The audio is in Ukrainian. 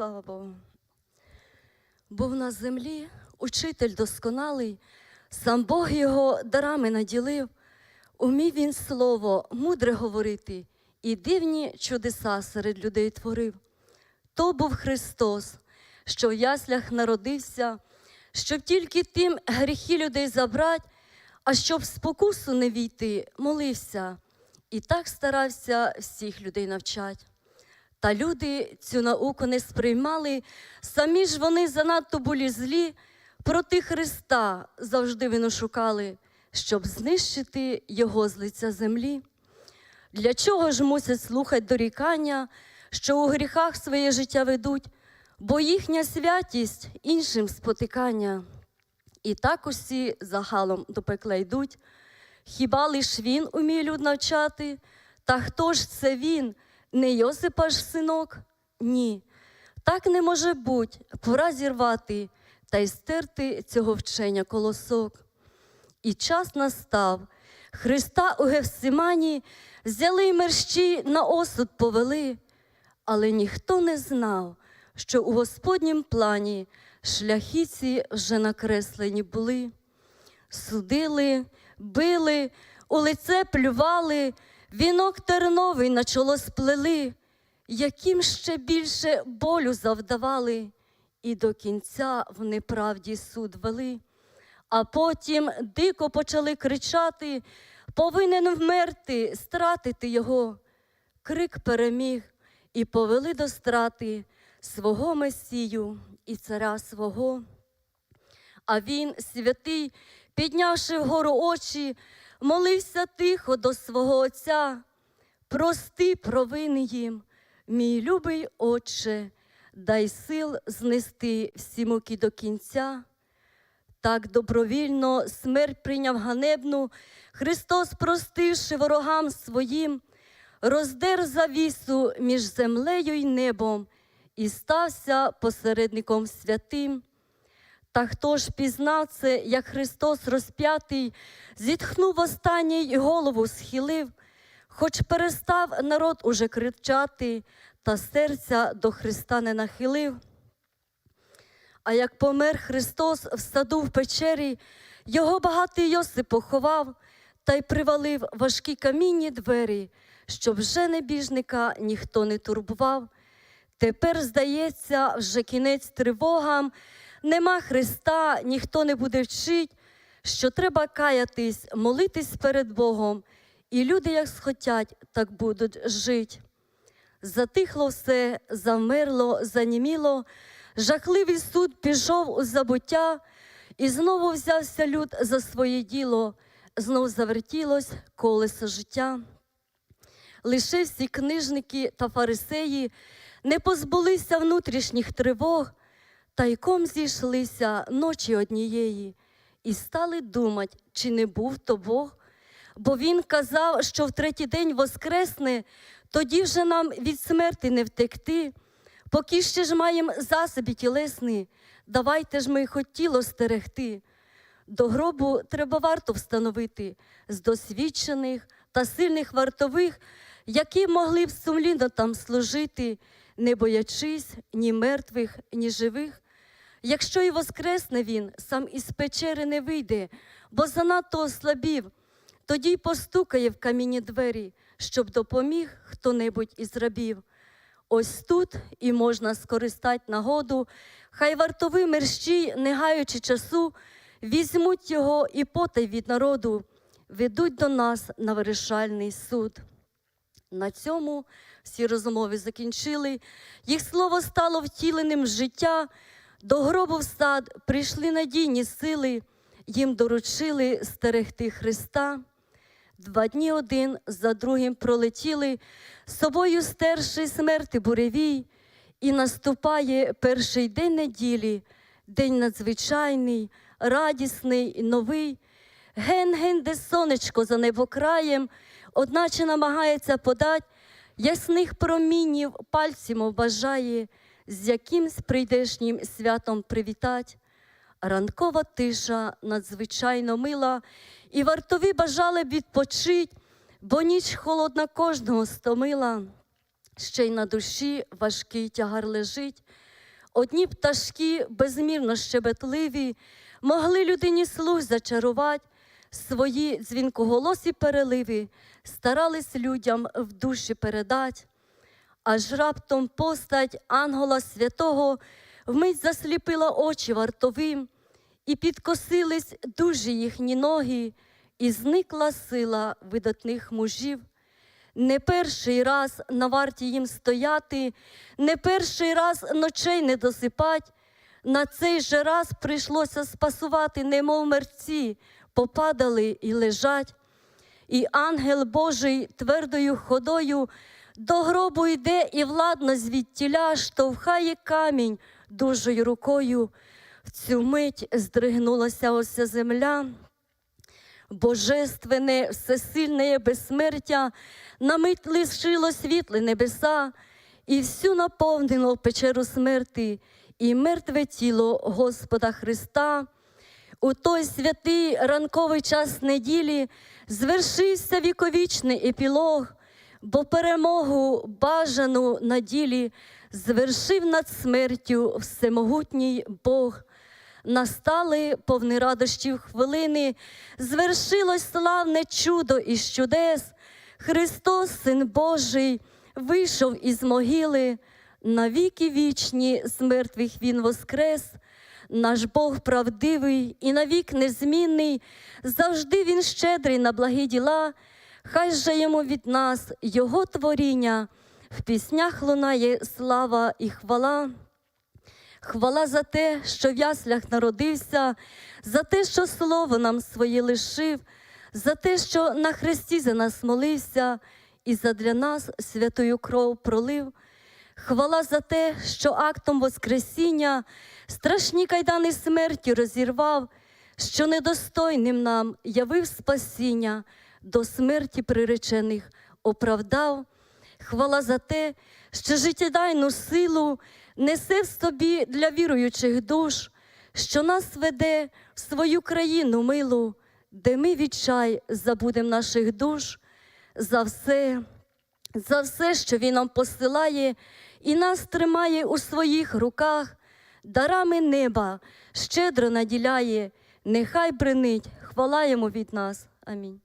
Слава Богу. Був на землі учитель досконалий, сам Бог його дарами наділив, умів він слово мудре говорити, і дивні чудеса серед людей творив. То був Христос, що в яслях народився, щоб тільки тим гріхи людей забрать, а щоб спокусу не війти, молився, і так старався всіх людей навчать. Та люди цю науку не сприймали, самі ж вони занадто були злі, проти Христа завжди вину шукали, щоб знищити його з лиця землі. Для чого ж мусять слухати дорікання, що у гріхах своє життя ведуть, бо їхня святість іншим спотикання. І так усі загалом до пекла йдуть. Хіба лиш він уміє люд навчати? Та хто ж це він? Не Йосипа ж синок? Ні. Так не може бути, пора зірвати та й стерти цього вчення колосок. І час настав. Христа у Гевсимані взяли й мерщі на осуд повели, але ніхто не знав, що у Господнім плані шляхи ці вже накреслені були. Судили, били, у лице плювали, вінок терновий на чоло сплели, яким ще більше болю завдавали, і до кінця в неправді суд вели. А потім дико почали кричати: повинен вмерти, стратити його. Крик переміг і повели до страти свого Месію і царя свого. А він, святий, піднявши вгору очі, молився тихо до свого Отця. Прости провини їм, мій любий Отче, дай сил знести всі муки до кінця. Так добровільно смерть прийняв ганебну, Христос, простивши ворогам своїм, роздер завісу між землею й небом і стався посередником святим. Та хто ж пізнав це, як Христос розп'ятий, зітхнув останній і голову схилив, хоч перестав народ уже кричати, та серця до Христа не нахилив. А як помер Христос в саду в печері, його багатий Йосип поховав та й привалив важкі камінні двері, щоб вже небіжника ніхто не турбував. Тепер, здається, вже кінець тривогам, нема Христа, ніхто не буде вчить, що треба каятись, молитись перед Богом, і люди, як схотять, так будуть жить. Затихло все, замерло, заніміло, жахливий суд пішов у забуття, і знову взявся люд за своє діло, знов завертілось колесо життя. Лише всі книжники та фарисеї не позбулися внутрішніх тривог, тайком зійшлися ночі однієї, і стали думать, чи не був то Бог. Бо він казав, що в третій день воскресне, тоді вже нам від смерти не втекти. Поки ще ж маємо засоби тілесні, давайте ж ми хоч тіло стерегти. До гробу треба варто встановити з досвідчених та сильних вартових, які могли б сумлінно там служити, не боячись ні мертвих, ні живих. Якщо і воскресне він, сам із печери не вийде, бо занадто ослабів, тоді й постукає в камінні двері, щоб допоміг хто-небудь із рабів. Ось тут і можна скористати нагоду, хай вартові мерщій, не гаючи часу, візьмуть його і потай від народу, ведуть до нас на вирішальний суд. На цьому всі розмови закінчили, їх слово стало втіленим в життя. До гробу в сад прийшли надійні сили, їм доручили стерегти Христа. Два дні один за другим пролетіли, з собою стерши смерти буревій, і наступає перший день неділі, день надзвичайний, радісний, новий. Ген-ген, де сонечко за небокраєм, одначе намагається подать ясних промінів пальцем бажає, з якимсь прийдешнім святом привітать. Ранкова тиша надзвичайно мила, і вартові бажали б відпочить, бо ніч холодна кожного стомила, ще й на душі важкий тягар лежить. Одні пташки безмірно щебетливі, могли людині слух зачарувати, свої дзвінкоголосі переливи, старались людям в душі передать. Аж раптом постать ангела святого вмить засліпила очі вартовим, і підкосились дужі їхні ноги, і зникла сила видатних мужів. Не перший раз на варті їм стояти, не перший раз ночей не досипать. На цей же раз прийшлося спасувати, немов мерці, попадали і лежать. І ангел Божий твердою ходою до гробу йде і владно звідтіля штовхає камінь дужою рукою. В цю мить здригнулася ося земля. Божественне, всесильне безсмертя на мить лишило світле небеса, і всю наповнило печеру смерти, і мертве тіло Господа Христа. У той святий ранковий час неділі звершився віковічний епілог, бо перемогу бажану на ділі звершив над смертю всемогутній Бог. Настали повні радощів хвилини, звершилось славне чудо із чудес. Христос, Син Божий, вийшов із могили, навіки вічні з мертвих Він воскрес. Наш Бог правдивий і навік незмінний, завжди Він щедрий на благі діла, хай же йому від нас Його творіння, в піснях лунає слава і хвала. Хвала за те, що в яслях народився, за те, що слово нам своє лишив, за те, що на хресті за нас молився, і задля нас святою кров пролив. Хвала за те, що актом Воскресіння страшні кайдани смерті розірвав, що недостойним нам явив спасіння, до смерті приречених оправдав. Хвала за те, що життєдайну силу несе в собі для віруючих душ, що нас веде в свою країну милу, де ми відчай забудем наших душ за все, за все, що Він нам посилає, і нас тримає у своїх руках, дарами неба щедро наділяє, нехай бренить, хвала йому від нас. Амінь.